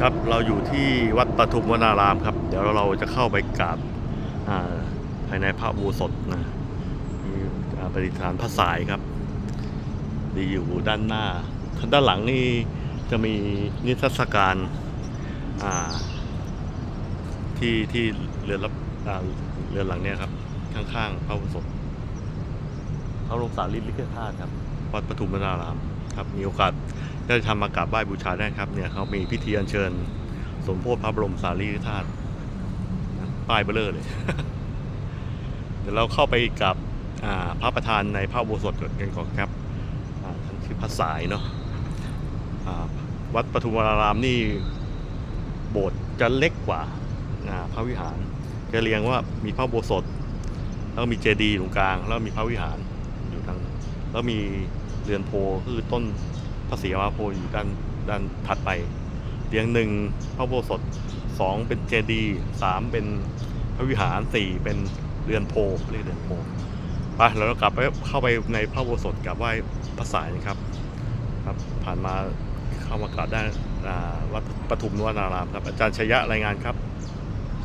ครับเราอยู่ที่วัดปทุมวนารามครับ เดี๋ยวเราจะเข้าไปกราบภายในพระอุโบสถนะมีประดิษฐานพระสายครับ ดีอยู่ด้านหน้าด้านหลังนี่จะมีนิทรรศการที่ที่เรือนรับเรือนหลังเนี้ยครับ ข้างๆพระอุโบสถพระบรมสารีริกธาตุครับ วัดปทุมวนาราม ครับมีโอกาสได้ทำมากราบไหว้บูชาได้ครับเนี่ยเขามีพิธีอัญเชิญ สมโพธิพระบรมสารีริกธาตุป้ายเบลเลอร์เลย เดี๋ยวเราเข้าไปกับพระประธานในพระโบสถกันก่อนครับท่านชื่อพระสายเนาะวัดปทุมวนารามนี่โบสถ์จะเล็กกว่าพระวิหารจะเรียงว่ามีพระโบสถแล้วมีเจดีย์ตรงกลาง แล้วมีพระวิหารอยู่ทางแล้วมี เรือนโพคือต้นพระศรีมาโพอยู่ด้านด้านถัดไปเรียงหนึ่งพระโบสถสองเป็นเจดีย์สามเป็นพระวิหารสี่เป็นเรือนโพเรียกเรือนโพไปแล้วเรากลับไปเข้าไปในพระโบสถกราบไหว้พระสายนะครับครับ ผ่านมาเข้ามากราบได้วัดปทุมวนารามครับ อาจารย์ชยะรายงานครับ